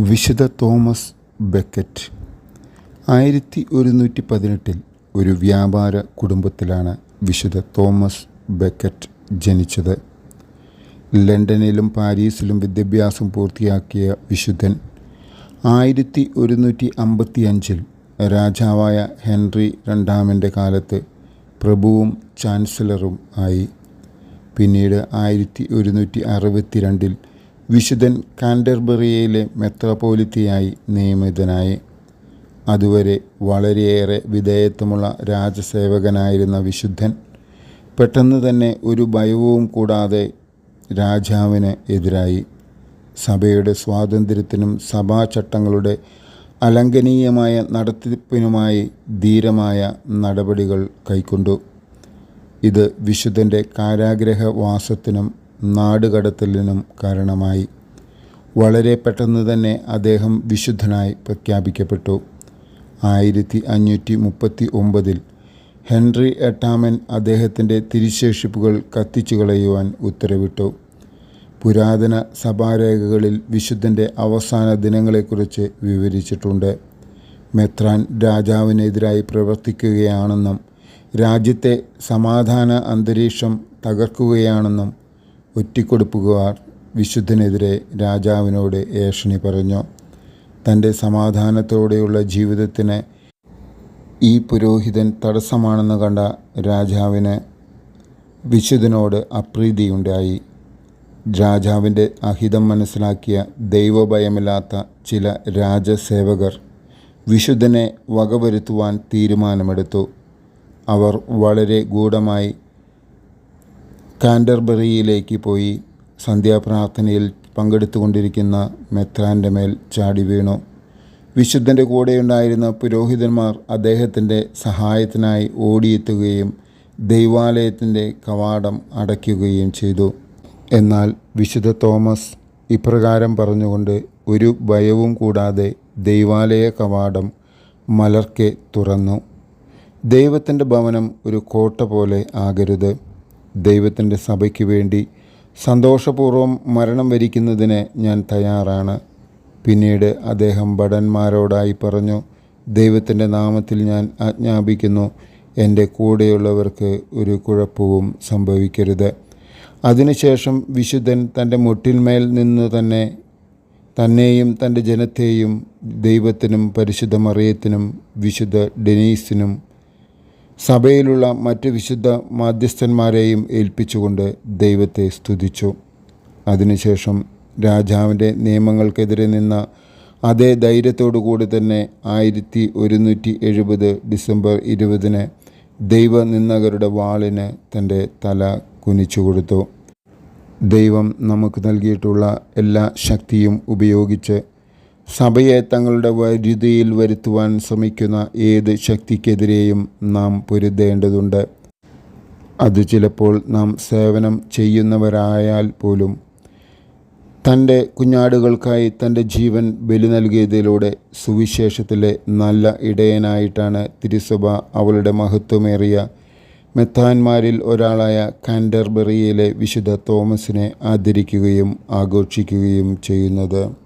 വിശുദ്ധ Thomas Beckett. ആയിരത്തി ഒരുന്നൂറ്റി പതിനെട്ടിൽ ഒരു വ്യാപാര കുടുംബത്തിലാണ് വിശുദ്ധ തോമസ് ബെക്കറ്റ് ജനിച്ചത്. ലണ്ടനിലും പാരീസിലും വിദ്യാഭ്യാസം പൂർത്തിയാക്കിയ വിശുദ്ധൻ ആയിരത്തി ഒരുന്നൂറ്റി അമ്പത്തി അഞ്ചിൽ രാജാവായ ഹെൻറി രണ്ടാമന്റെ കാലത്ത് പ്രഭുവും ചാൻസലറും ആയി. പിന്നീട് ആയിരത്തി ഒരുന്നൂറ്റി അറുപത്തി രണ്ടിൽ വിശുദ്ധൻ കാൻഡർബറിയയിലെ മെത്രാപോലിത്തയായി നിയമിതനായി. അതുവരെ വളരെയേറെ വിധേയത്വമുള്ള രാജസേവകനായിരുന്ന വിശുദ്ധൻ പെട്ടെന്ന് തന്നെ ഒരു ഭയവും കൂടാതെ രാജാവിന് എതിരായി. സഭയുടെ സ്വാതന്ത്ര്യത്തിനും സഭാചട്ടങ്ങളുടെ അലംഘനീയമായ നടത്തിപ്പിനുമായി ധീരമായ നടപടികൾ കൈക്കൊണ്ടു. ഇത് വിശുദ്ധന്റെ കാരാഗ്രഹവാസത്തിനും നാടുകടത്തലിനും കാരണമായി. വളരെ പെട്ടെന്ന് തന്നെ അദ്ദേഹം വിശുദ്ധനായി പ്രഖ്യാപിക്കപ്പെട്ടു. ആയിരത്തി അഞ്ഞൂറ്റി മുപ്പത്തി ഒമ്പതിൽ ഹെൻറി എട്ടാമൻ അദ്ദേഹത്തിന്റെ തിരിശേഷിപ്പുകൾ കത്തിച്ചു കളയുവാൻ ഉത്തരവിട്ടു. പുരാതന സഭാരേഖകളിൽ വിശുദ്ധന്റെ അവസാന ദിനങ്ങളെക്കുറിച്ച് വിവരിച്ചിട്ടുണ്ട്. മെത്രാൻ രാജാവിനെതിരായി പ്രവർത്തിക്കുകയാണെന്നും രാജ്യത്തെ സമാധാന അന്തരീക്ഷം തകർക്കുകയാണെന്നും ഒറ്റിക്കൊടുപ്പുകാർ വിശുദ്ധനെതിരെ രാജാവിനോട് ഏഷണി പറഞ്ഞു. തന്റെ സമാധാനത്തോടെയുള്ള ജീവിതത്തിന് ഈ പുരോഹിതൻ തടസ്സമാണെന്ന് കണ്ട രാജാവിന് വിശുദ്ധനോട് അപ്രീതിയുണ്ടായി. രാജാവിന്റെ അഹിതം മനസ്സിലാക്കിയ ദൈവഭയമില്ലാത്ത ചില രാജസേവകർ വിശുദ്ധനെ വകവരുത്തുവാൻ തീരുമാനമെടുത്തു. അവർ വളരെ ഗൂഢമായി കാൻഡർബറിയിലേക്ക് പോയി സന്ധ്യാപ്രാർത്ഥനയിൽ പങ്കെടുത്തുകൊണ്ടിരിക്കുന്ന മെത്രാന്റെ മേൽ ചാടി വീണു. വിശുദ്ധന്റെ കൂടെയുണ്ടായിരുന്ന പുരോഹിതന്മാർ അദ്ദേഹത്തിന്റെ സഹായത്തിനായി ഓടിയെത്തുകയും ദൈവാലയത്തിന്റെ കവാടം അടയ്ക്കുകയും ചെയ്തു. എന്നാൽ വിശുദ്ധ തോമസ് ഇപ്രകാരം പറഞ്ഞുകൊണ്ട് ഒരു ഭയവും കൂടാതെ ദൈവാലയ കവാടം മലർക്കെ തുറന്നു. ദൈവത്തിന്റെ ഭവനം ഒരു കോട്ട പോലെ ആകരുത്. ദൈവത്തിന്റെ സഭയ്ക്ക് വേണ്ടി സന്തോഷപൂർവം മരണം വരിക്കുന്നതിന് ഞാൻ തയ്യാറാണ്. പിന്നീട് അദ്ദേഹം ഭടന്മാരോടായി പറഞ്ഞു ദൈവത്തിന്റെ നാമത്തിൽ ഞാൻ ആജ്ഞാപിക്കുന്നു എന്റെ കൂടെയുള്ളവർക്ക് ഒരു കുഴപ്പവും സംഭവിക്കരുത്. അതിനുശേഷം വിശുദ്ധൻ തന്റെ മുട്ടിന്മേൽ നിന്ന് തന്നെ തന്നെയും തന്റെ ജനത്തെയും ദൈവത്തിനും പരിശുദ്ധ മറിയത്തിനും വിശുദ്ധ ഡെനീസിനും സഭയിലുള്ള മറ്റ് വിശുദ്ധ മാധ്യസ്ഥന്മാരെയും ഏൽപ്പിച്ചുകൊണ്ട് ദൈവത്തെ സ്തുതിച്ചു. അതിനുശേഷം രാജാവിന്റെ നിയമങ്ങൾക്കെതിരെ നിന്ന അതേ ധൈര്യത്തോടു തന്നെ ആയിരത്തി ഒരുന്നൂറ്റി എഴുപത് ഡിസംബർ ഇരുപതിന് ദൈവനിന്ദകരുടെ വാളിന് തന്റെ തല കുനിച്ചു കൊടുത്തു. ദൈവം നമുക്ക് നൽകിയിട്ടുള്ള എല്ലാ ശക്തിയും ഉപയോഗിച്ച് സഭയെ തങ്ങളുടെ വരുതിയിൽ വരുത്തുവാൻ ശ്രമിക്കുന്ന ഏത് ശക്തിക്കെതിരെയും നാം പൊരുതേണ്ടതുണ്ട്. അത് ചിലപ്പോൾ നാം സേവനം ചെയ്യുന്നവരായാൽ പോലും. തന്റെ കുഞ്ഞാടുകൾക്കായി തന്റെ ജീവൻ ബലി നൽകിയതിലൂടെ സുവിശേഷത്തിലെ നല്ല ഇടയനായിട്ടാണ് തിരുസഭ അവളുടെ മഹത്വമേറിയ. മെത്താന്മാരിൽ ഒരാളായ കാൻഡർബറിയിലെ വിശുദ്ധ തോമസിനെ ആദരിക്കുകയും ആഘോഷിക്കുകയും ചെയ്യുന്നത്.